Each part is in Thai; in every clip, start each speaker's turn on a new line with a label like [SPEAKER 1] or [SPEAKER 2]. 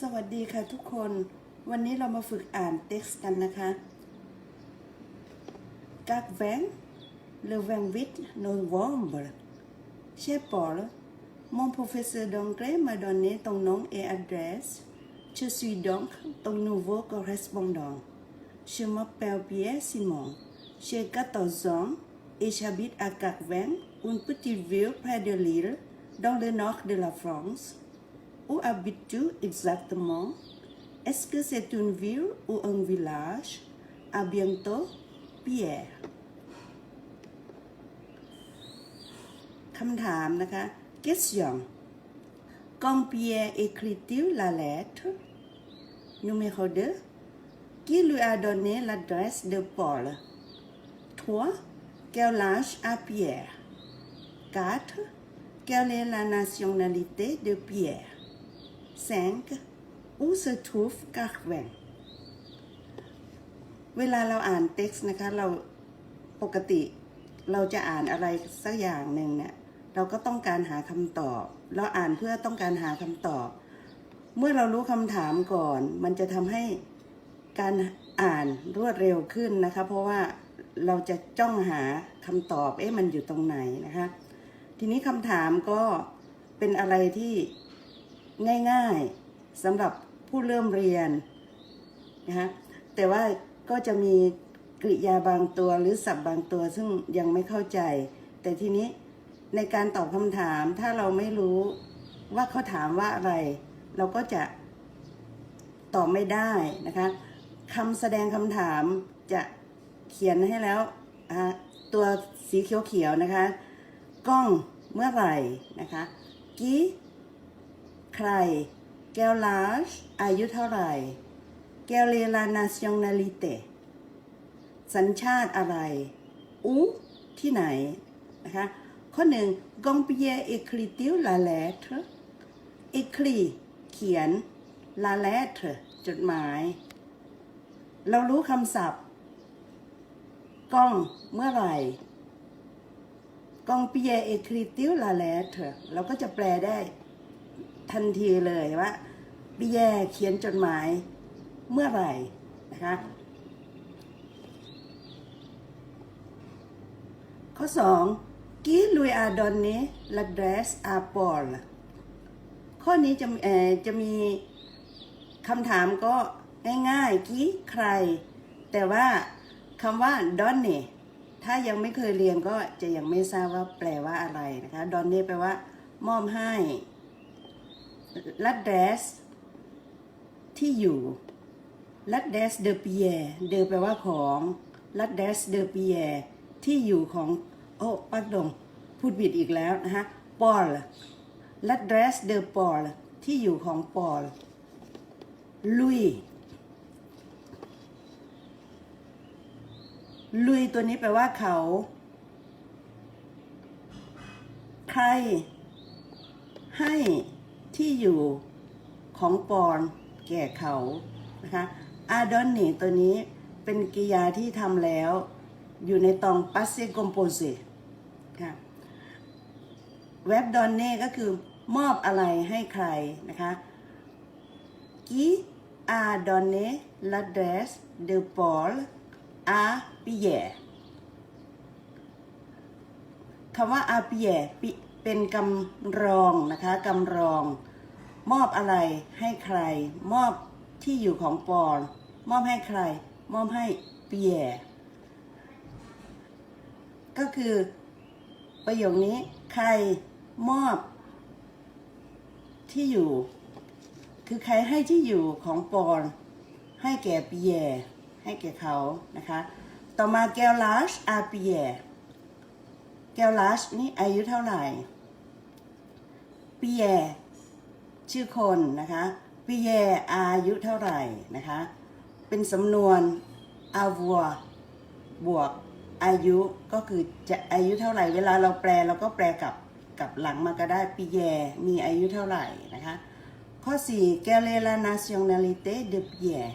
[SPEAKER 1] สวัสดีค่ะทุกคน วันนี้เรามาฝึกอ่านเท็กซ์กันนะคะ Các vents, le 28 novembre. Cher Paul, mon professeur d'anglais m'a donné ton nom et adresse. Je suis donc ton nouveau correspondant. Je m'appelle Pierre Simon. J'ai 14 ans et j'habite à Carvin, une petite ville près de Lille, dans le nord de la France. Où habites-tu exactement Est-ce que c'est une ville ou un village À bientôt, Pierre. คำถามนะคะ question Quand Pierre écrit-il la lettre Numéro 2 Qui lui a donné l'adresse de Paul 3. Quel âge a Pierre 4. Quelle est la nationalité de Pierre 5. Où se trouve Carvin เวลาเราอ่านเท็กซ์นะคะ เราปกติเราจะอ่านอะไรสักอย่างหนึ่งเนี่ยเราก็ต้องการหาคำตอบ เราอ่านเพื่อต้องการหาคำตอบ เมื่อเรารู้คำถามก่อน มันจะทำให้การอ่านรวดเร็วขึ้นนะคะ เพราะว่าเราจะจ้องหาคำตอบ เอ๊ะมันอยู่ตรงไหนนะคะ ทีนี้คำถามก็เป็นอะไรที่ ง่ายๆสำหรับผู้เริ่มเรียนนะคะแต่ว่าก็จะมีกริยาบางตัวหรือศัพท์บางตัวซึ่งยังไม่เข้าใจ แต่ทีนี้ในการตอบคำถามถ้าเราไม่รู้ว่าเขาถามว่าอะไร เราก็จะตอบไม่ได้นะคะคำแสดงคำถามจะเขียนให้แล้วตัวสีเขียวๆนะคะ กล้องเมื่อไหร่นะคะกี้ ใคร แกลลาชอายุเท่าไหร่ แกลเลลานาซิองนาลิเตสัญชาติอะไรอูที่ไหน นะคะ ข้อหนึ่งกองเปียเอคริติวลาเลตรเอครีเขียนลาเลตรจดหมาย เรารู้คำศัพท์กล้องเมื่อไหร่กองเปียเอคริติวลาเลตรเราก็จะแปลได้ ทันทีเลยว่าเปียเขียนจดหมายเมื่อไหร่นะคะข้อ2 Qui lui a donné l'adresse à Paul ข้อนี้จะเอจะมีคำถามก็ง่ายๆกี้ใคร แต่ว่าคำว่า donne ถ้ายังไม่เคยเรียนก็จะยังไม่ทราบว่าแปลว่าอะไรนะคะ donne แปลว่ามอบให้ l a d เดสที่อยู่ l a d r e s de Pierre เดอแปลว่าของ l a d r e s de Pierre ที่อยู่ของ โอ้ปักดง พูดบิดอีกแล้วนะฮะบอลลัดเดสเดอ Paul ที่อยู่ของบอลลุยลุยตัวนี้แปลว่าเขา ใคร ให้ ที่อยู่ของปอนแก่เขานะคะอาดอนนี่ตัวนี้เป็นกิยาที่ทำแล้ว อยู่ในตอง passe composé ค่ะเว็บดอนเน่ก็คือมอบอะไรให้ใครนะคะ qui a donné l'adresse de Paul à Pierre คำว่า à Pierre ปิเป็ เป็นกำรองนะคะกำรอง มอบอะไรให้ใคร มอบที่อยู่ของปอลมอบให้ใคร มอบให้เปียก็คือประโยคนี้ใครมอบที่อยู่ คือใครให้ที่อยู่ของปอลให้แก่เปียให้แก่เขานะคะ ต่อมาแกลลาชอาเปียแกลลาชนี่อายุเท่าไหร่ ปีแยชื่อคนนะคะปีแยอายุเท่าไหร่นะคะ เป็นสำนวนอาวัวบวกอายุก็คือจะอายุเท่าไหร่ เวลาเราแปลเราก็แปลกับกับหลังมาก็ได้ปีแยมีอายุเท่าไหร่นะคะ ข้อ4 Quelle est la nationalité de Pierre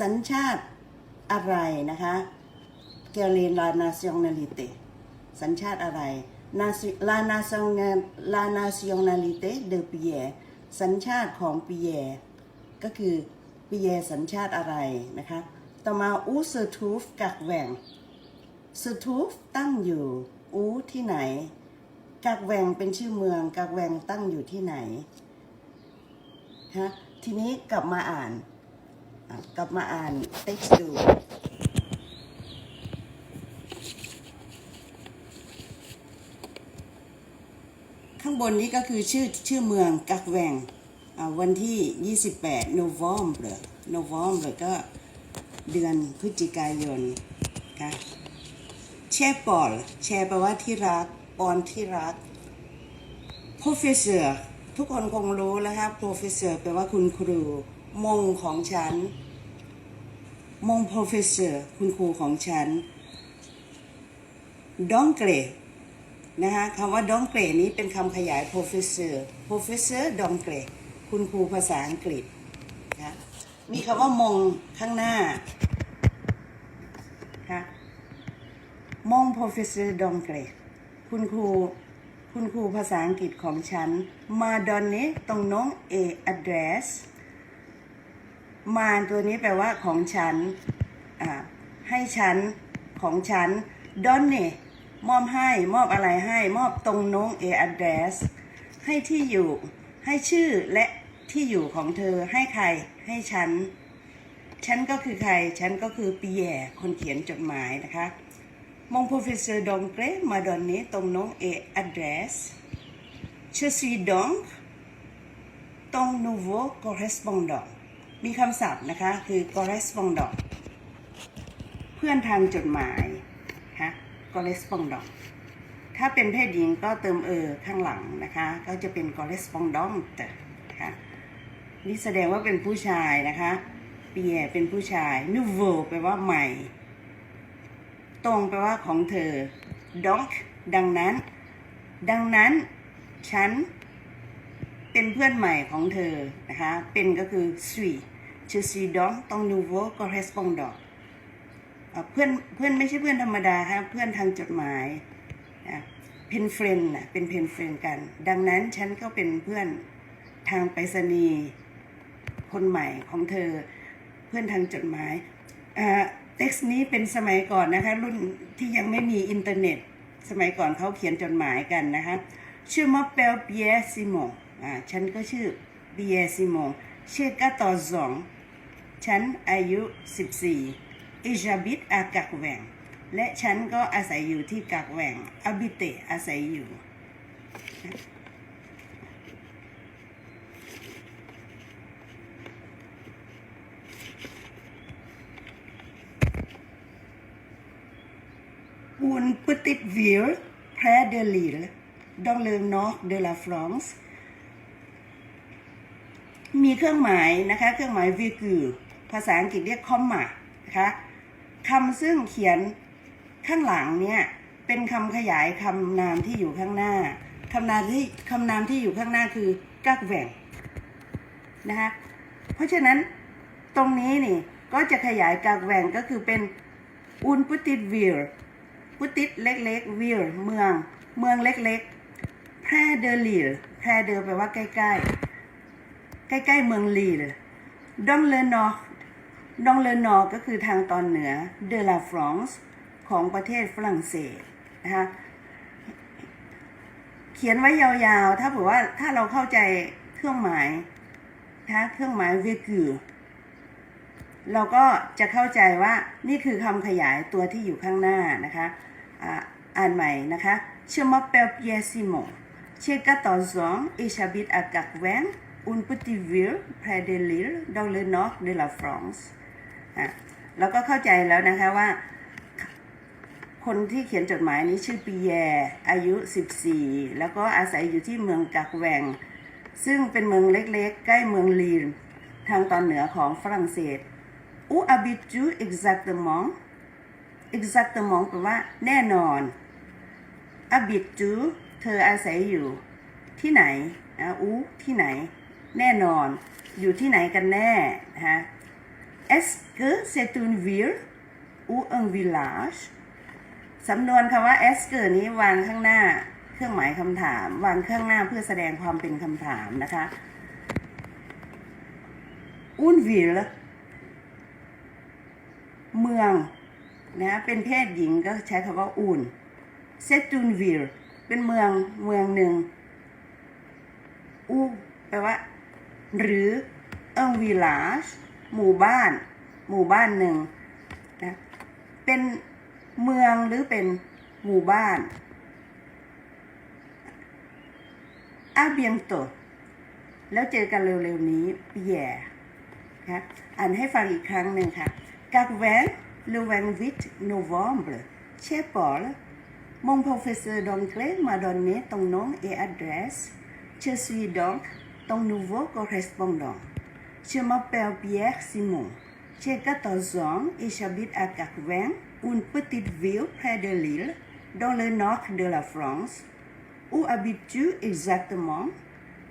[SPEAKER 1] สัญชาติอะไรนะคะ Quelle est la nationalité สัญชาติอะไร la nation- la nationalité de Pierre สัญชาติของปีแยก็คือปีแยสัญชาติอะไรนะคะ ต่อมาอูเซทูฟกักแหว่งเซอร์ทูฟตั้งอยู่อูที่ไหน กักแหว่งเป็นชื่อเมือง กักแหว่งตั้งอยู่ที่ไหนฮะทีนี้กลับมาอ่าน กลับมาอ่านเท็กซ์ดู ข้างบนนี้ก็คือชื่อชื่อเมืองกักแวงวันที่ 28โนวอมเบอโนวอมเบอก็เดือนพฤศจิกายนค่ะแช่ปอลแชแปลว่าที่รักปอนที่รัก professor ทุกคนคงรู้แล้วครับ professor แปลว่าคุณครู มงของฉัน มง professor คุณครูของฉันดองเกร นะคะคำว่าดองเกรนี้เป็นคำขยาย professor professor ดองเกรคุณครูภาษาอังกฤษนะมีคำว่ามงข้างหน้าค่ะมง professor ดองเกรคุณครูคุณครูภาษาอังกฤษของฉัน มาดอนนี้ตรงน้อง a address มาตัวนี้แปลว่าของฉัน อ่า ให้ฉัน ของฉัน ดอนเน่ มอบให้มอบอะไรให้มอบตรงน้องเอ address ให้ที่อยู่ให้ชื่อและที่อยู่ของเธอให้ใครให้ฉัน ฉันก็คือใคร ฉันก็คือปีแย่คนเขียนจดหมายนะคะมง professeur d'anglais m'a donné ton nom et adresse je suis donc ton nouveau correspondant มีคำศัพท์นะคะคือ correspondent เพื่อนทางจดหมาย correspondent ถ้าเป็นเพศหญิงก็เติมเออข้างหลังนะคะ ก็จะเป็น correspondent นะคะนี่แสดงว่าเป็นผู้ชายนะคะเปียเป็นผู้ชาย nouveau แปลว่าใหม่ ตรงแปลว่าของเธอ donc ดังนั้น ดังนั้น ฉัน เป็นเพื่อนใหม่ของเธอนะคะ เป็นก็คือ suis je suis donc ton nouveau correspondant อะ เพื่อนเพื่อนไม่ใช่เพื่อนธรรมดาครับเพื่อนทางจดหมายนะเป็นเฟรนด์นะเป็นเพนเฟรนกัน ดังนั้นฉันก็เป็นเพื่อนทางไปรษณีย์คนใหม่ของเธอ เพื่อนทางจดหมายอ่าเท็กซ์นี้เป็นสมัยก่อนนะคะ รุ่นที่ยังไม่มีอินเทอร์เน็ต สมัยก่อนเขาเขียนจดหมายกันนะคะ ชื่อมอเปลเปียซิโมอ่าฉันก็ชื่อเปียซิโมชื่อกาตอซองฉันอายุ 14 อิจาบิตอากากแหวงและฉันก็อาศัยอยู่ที่กากแหวงอบิเตอาศัยอยู่ Une petite ville près de l'île, dans le nord de la France มีเครื่องหมายนะคะ เครื่องหมายวีคือภาษาอังกฤษเรียกคอมมานะคะ คำซึ่งเขียนข้างหลังเนี่ยเป็นคำขยายคำนามที่อยู่ข้างหน้าคำนามที่คำนามที่อยู่ข้างหน้าคือกักแหว่งนะคะเพราะฉะนั้นตรงนี้นี่ก็จะขยายกักแหว่งก็คือเป็นอุนปุติดวิลปุติดเล็กๆวิลเมือง เมืองเล็กๆ แพร่เดอลิลแพร่เดอแปลว่าใกล้ๆ ใกล้ๆเมืองลีเลยดองเลนอ ดองเลนอก็คือทางตอนเหนือเดลาฟรองซ์ของประเทศฝรั่งเศสนะคะเขียนไว้ยาวๆ ถ้าเผื่อว่าถ้าเราเข้าใจเครื่องหมายนะคะเครื่องหมายเวกือเราก็จะเข้าใจว่านี่คือคำขยายตัวที่อยู่ข้างหน้านะคะอ่านใหม่นะคะ Je m'appelle Pierre Simon. J'ai 14 ans et j'habite à Carvin, une petite ville près de Lille, dans le nord de la France. อะเราก็เข้าใจแล้วนะคะว่า คนที่เขียนจดหมายนี้ชื่อปีแยอายุ 14 แล้วก็อาศัยอยู่ที่เมืองกักแวง ซึ่งเป็นเมืองเล็กๆ ใกล้เมืองลีน ทางตอนเหนือของฝรั่งเศส Où habites-tu exactement exactement แปลว่าแน่นอน habites-tu เธออาศัยอยู่ที่ไหนอะอูที่ไหน แน่นอน อยู่ที่ไหนกันแน่นะฮะ Est-ce que c'est une ville ou un village สำนวนคำว่า est-ce que นี้วางข้างหน้า เครื่องหมายคำถาม วางข้างหน้าเพื่อแสดงความเป็นคำถามนะคะ un ville เมืองนะเป็นเพศหญิงก็ใช้คำว่า une c'est une ville เป็นเมืองเมืองหนึ่ง ou แปลว่า หรือ un village หมู่บ้าน หมู่บ้านหนึ่งนะเป็นเมืองหรือเป็นหมู่บ้านอาเบียงโตแล้วเจอกันเร็วๆนี้แย่ครับอ่านให้ฟังอีกครั้งหนึ่งค่ะกักแวนลูแวนวิทโนวอมเบลเชปอลมง professeur d'anglais m'a donné ton nom et adresse. Je suis donc ton nouveau correspondant. Je m'appelle Pierre Simon. J'ai 14 ans et j'habite à Carvin, une petite ville près de Lille, dans le nord de la France. Où habites-tu exactement?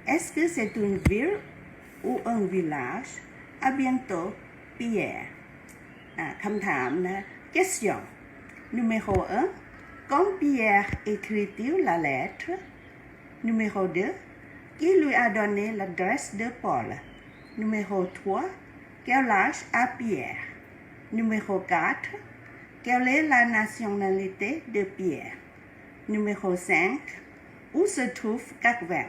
[SPEAKER 1] Est-ce que c'est une ville ou un village? À bientôt, Pierre. Ah, à, Question. Numéro 1. Quand Pierre écrit-il la lettre? Numéro 2. Qui lui a donné l'adresse de Paul? Numéro 3 Quel âge a Pierre Numéro 4 Quelle est la nationalité de Pierre Numéro 5 Où se trouve Carvin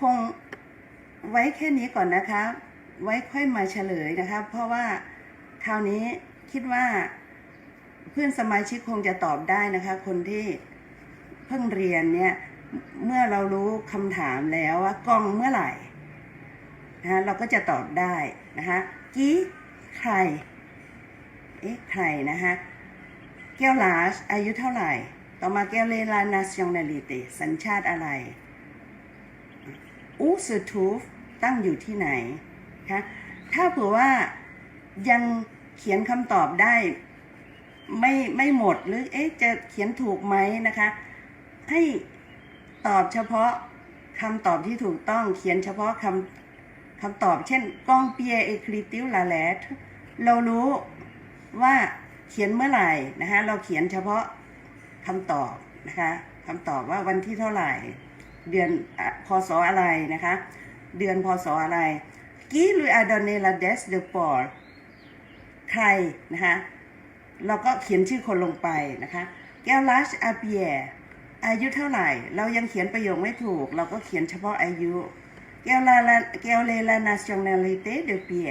[SPEAKER 1] คงไว้แค่นี้ก่อนนะคะ ไว้ค่อยมาเฉลยนะคะ เพราะว่าคราวนี้คิดว่าเพื่อนสมาชิกคงจะตอบได้นะคะ คนที่เพิ่งเรียนเนี่ย เมื่อเรารู้คำถามแล้วว่ากล้องเมื่อไหร่นะคะเราก็จะตอบได้นะคะกี้ใคร เอ๊ะใครนะคะแก้วลาชอายุเท่าไหร่ ต่อมาแก้วเลลา nationality สัญชาติอะไรอูสทูฟตั้งอยู่ที่ไหนคะถ้าเผื่อว่ายังเขียนคำตอบได้ไม่ไม่หมดหรือเอ๊ะจะเขียนถูกไหมนะคะ ให้ ตอบเฉพาะคำตอบที่ถูกต้องเขียนเฉพาะคำคำตอบ เช่นกองเปียเอคริติวลาแลตเรารู้ว่าเขียนเมื่อไหร่นะคะเราเขียนเฉพาะคำตอบนะคะคำตอบว่าวันที่เท่าไหร่ เดือนอพศอะไรนะคะ เดือนพศอะไรกีลุยอาดอนเนลาเดสเดอปอร์ใครนะคะเราก็เขียนชื่อคนลงไปนะคะแก้วลัชอาเปีย อายุเท่าไหร่ เรายังเขียนประโยคไม่ถูก เราก็เขียนเฉพาะอายุแกลาแก้วเลลานาชั่นแนลิเตเดเปีย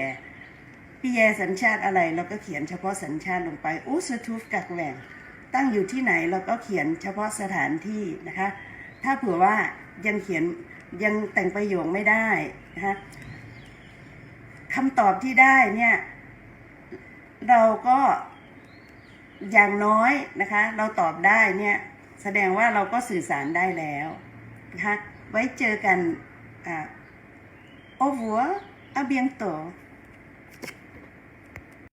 [SPEAKER 1] เปียสัญชาติอะไร เราก็เขียนเฉพาะสัญชาติลงไปอุสทูฟกักแหวงตั้งอยู่ที่ไหนเราก็เขียนเฉพาะสถานที่นะคะ ถ้าเผื่อว่ายังเขียนยังแต่งประโยคไม่ได้นะคะคำตอบที่ได้เนี่ยเราก็อย่างน้อยนะคะ เราตอบได้เนี่ย แสดงว่าเราก็สื่อสารได้แล้วนะคะไว้เจอกันอ่าโอวัวอาเบียงโต